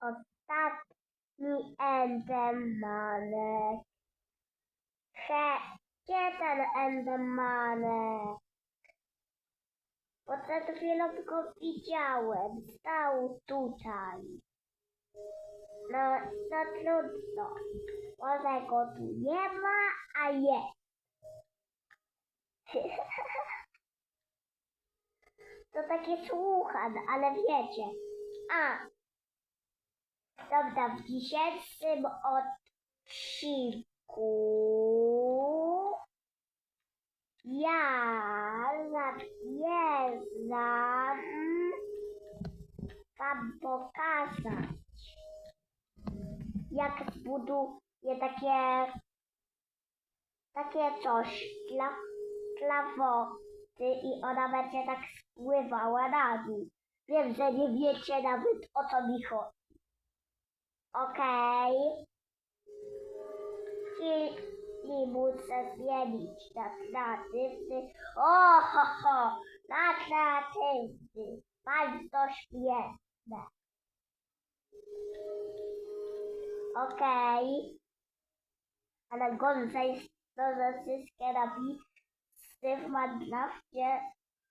ostatni Endermanek. He, gdzie ten Endermanek? Bo przed chwilą go widziałem. Stał tutaj. No, no trudno. Może go tu nie ma, a jest. To takie słucham, ale wiecie. A, dobra, w dzisiejszym odcinku ja zamierzam wam pokazać, jak zbuduję takie takie coś dla, dla wody i ona będzie tak spływała na dół. Wiem, że nie wiecie nawet o co mi chodzi. Okej. I, I muszę zmienić na kreatywny. O, ho, ho, na kreatywny. Bardzo śmieszne. Okej. Ale gorzej to, że wszystkie napisy w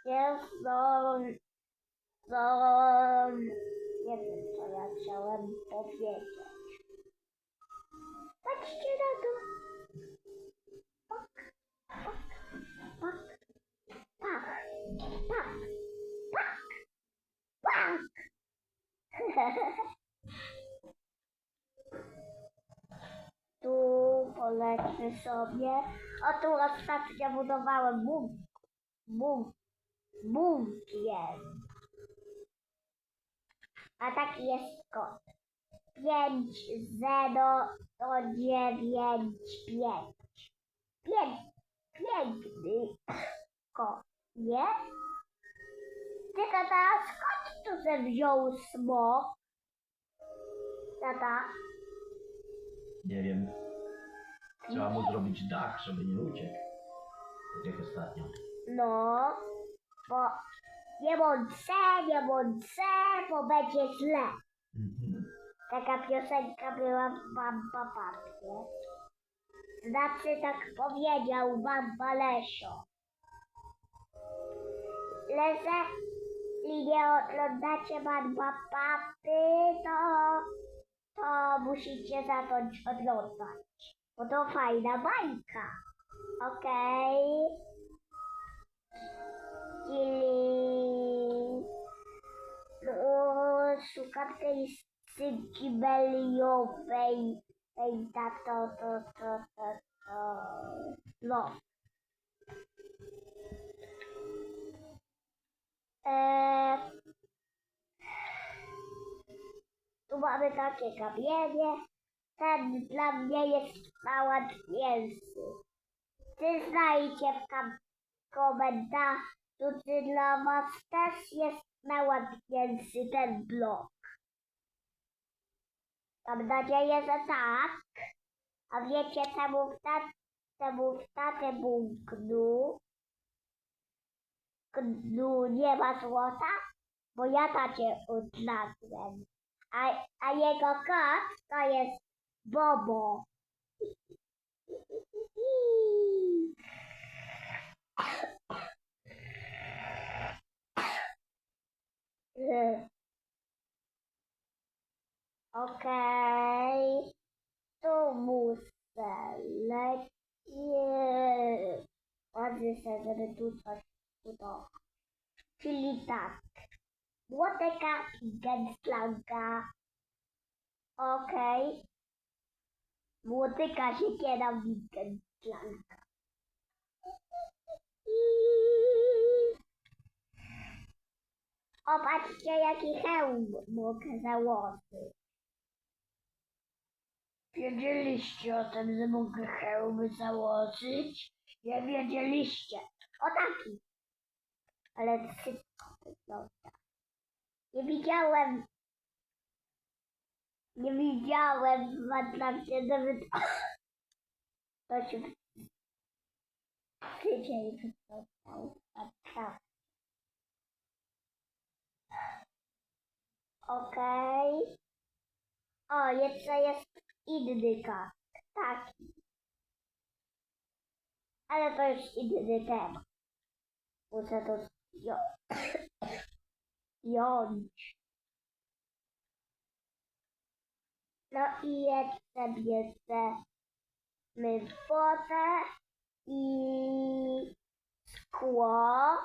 nie są, są... chciałem powiedzieć. Patrzcie na to. Pak, pak, pak, pak, pak, pak. Tu polećmy sobie. O tu ostatnio budowałem bum, bum, bunkier. A taki jest kod. 5, 0, 9, 5. Pięk, piękny kod, nie? Tylko teraz skąd tu się wziął smok? Tata? Nie wiem. Trzeba mu zrobić dach, żeby nie uciekł. Tak jak ostatnio. No, bo nie bądź nie bądź bo będzie źle. Taka piosenka była w Bamba Papie. Znaczy tak powiedział Bamba Lesio. Jeśli nie oglądacie Bamba Papy, to, to musicie zacząć oglądać. Bo to fajna bajka. Okej. Czyli... No, szukam tej sygnaliowej, tej ta, to, to, to, to, to, no. Eee, tu mamy takie kamienie. Ten dla mnie jest najłatwiejszy. Ty znajdzie w kam- komentarzu, czy dla was też jest najłatwiejszy ten blok. Mam nadzieję, że tak. A wiecie czemu w, ta, czemu gnu, gnu nie ma złota? Bo ja tacie odnalazłem. A, a jego kot to jest Bobo. Okej. Tu muszę lecieć. Ładnie się, żeby tu. Czyli tak. Młotek i gęstlanka. Okej. Młotyka się nienawi gęstlanka. O, patrzcie, jaki hełm mogę założyć. Wiedzieliście o tym, że mogę hełmy założyć? Nie wiedzieliście. O taki. Ale wszystko wygląda. Nie widziałem. Nie widziałem w Atlancie nawet. To się tydzień wyglądał. Okej. O, jeszcze jest inny kart. Taki. Ale to już inny temat. Muszę to zdjąć. No i jeszcze bierzemy wodę i szkło.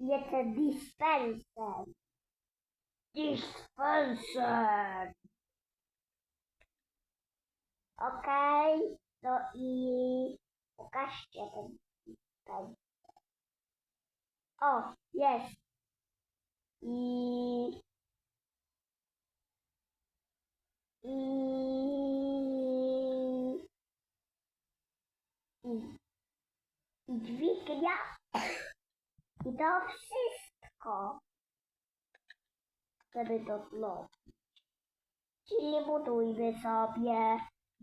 Jeszcze dispenser. Dispenser. Okej, no i pokażcie ten dispenser. O, jest. I... I... I... I dźwignia. I to wszystko. Żeby to zrobić. Czyli budujmy sobie.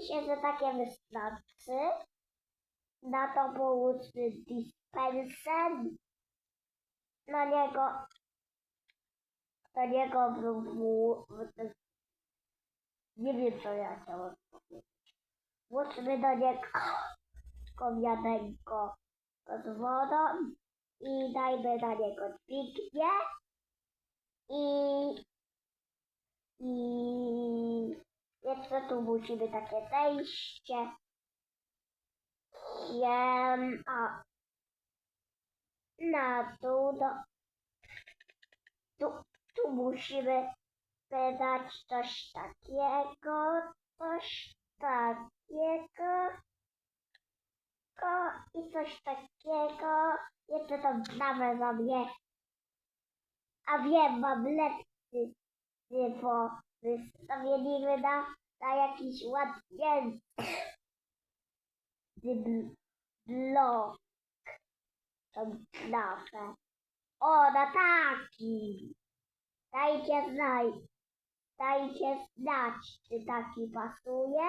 mi się, że takie wystarczy. Na to połóżmy dispenser. Na niego na niego był w, w, nie wiem co ja chciałam powiedzieć. Włóżmy do niego wiadenko z wodą i dajmy na niego dźwignię i i jeszcze tu musimy takie wejście Jem, a na dół do, tu, tu musimy wydać coś takiego, coś takiego i coś takiego. Jeszcze to znamy za mnie. A wiem, mam lepszy bo wystawimy na, na jakiś bl- blok. Tą klapę. O, na taki. Dajcie znać. Dajcie znać, czy taki pasuje.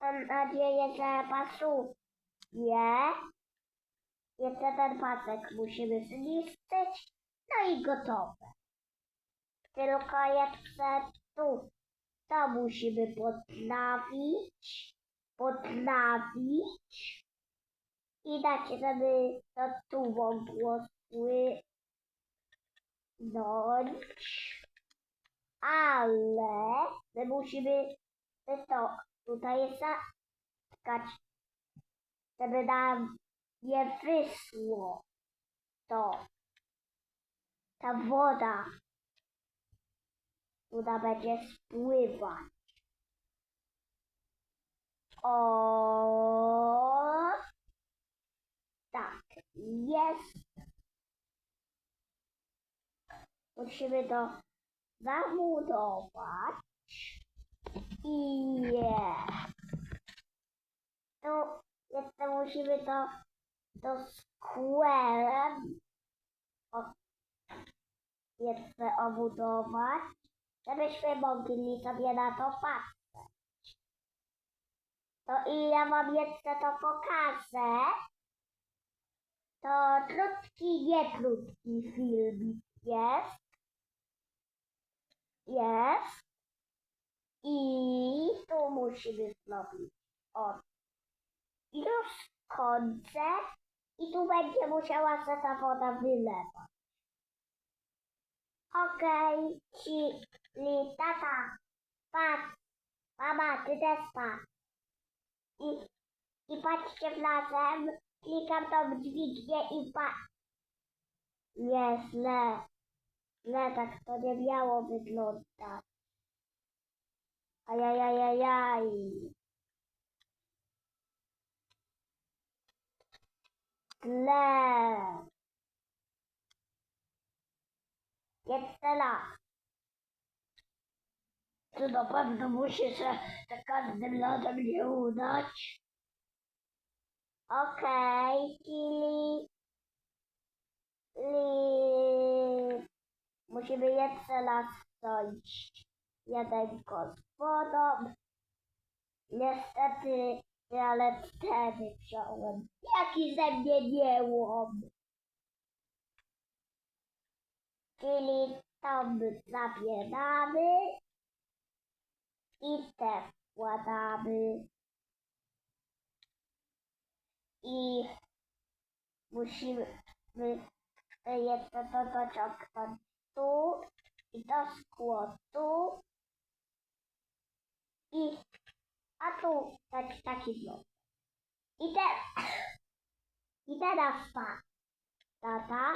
Mam nadzieję, że pasuje. Jeszcze ten pasek musimy zniszczyć. No i gotowe. Tylko jeszcze tu. To musimy. Podnawić. I dać, żeby to tu mogło spłynąć. Ale my musimy to tutaj zatkać, żeby nam nie wyszło to. Ta woda która będzie spływać. O, tak, jest. Musimy to zabudować. I jest. Tu jeszcze musimy to do skwerem jeszcze obudować żebyśmy mogli sobie na to patrzeć. To i ja wam jeszcze to pokażę. To krótki, nie krótki filmik jest. Jest. I tu musimy zrobić. O. Już kończę. I tu będzie musiała się ta woda wylewać. Okej, czyli tata, patrz, mama, ty też patrz. I, I patrzcie w razem, klikam tą dźwignię i patrz. Nie, źle. Źle, tak to nie miało wyglądać. Ajajajajaj. Źle. Jeszcze raz. To na pewno musi się za każdym razem nie udać. Okej, czyli... Li... Musimy jeszcze raz stoić. Jeden kos wodą. Niestety, ale wtedy wziąłem. Jaki ze mnie niełom. Czyli tam zabieramy i te wkładamy. I musimy jeszcze to dociągnąć tu i to szkło tu i a tu tak, taki blok. I te i teraz patrz. Tata,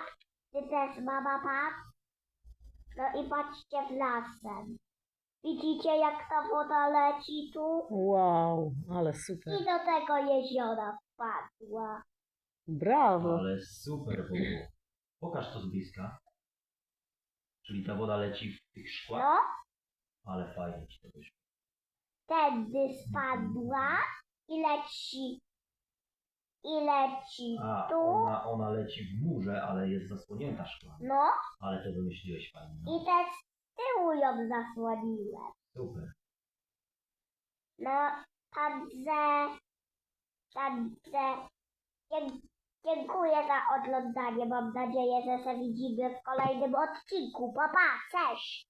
ty też mama patrz. No i patrzcie w lasem. Widzicie jak ta woda leci tu? Wow, ale super. I do tego jeziora wpadła. Brawo. Ale super było. Pokaż to z bliska. Czyli ta woda leci w tych szkłach? No, Ale fajnie ci to wyszło. wtedy spadła i leci. I leci A, tu. ona, ona leci w murze, ale jest zasłonięta szkłami. No Ale to wymyśliłeś fajnie. No. i też tyłu ją zasłoniłem. Super. No, także, także, dzie- dziękuję za oglądanie. Mam nadzieję, że się widzimy w kolejnym odcinku. Pa, pa, cześć!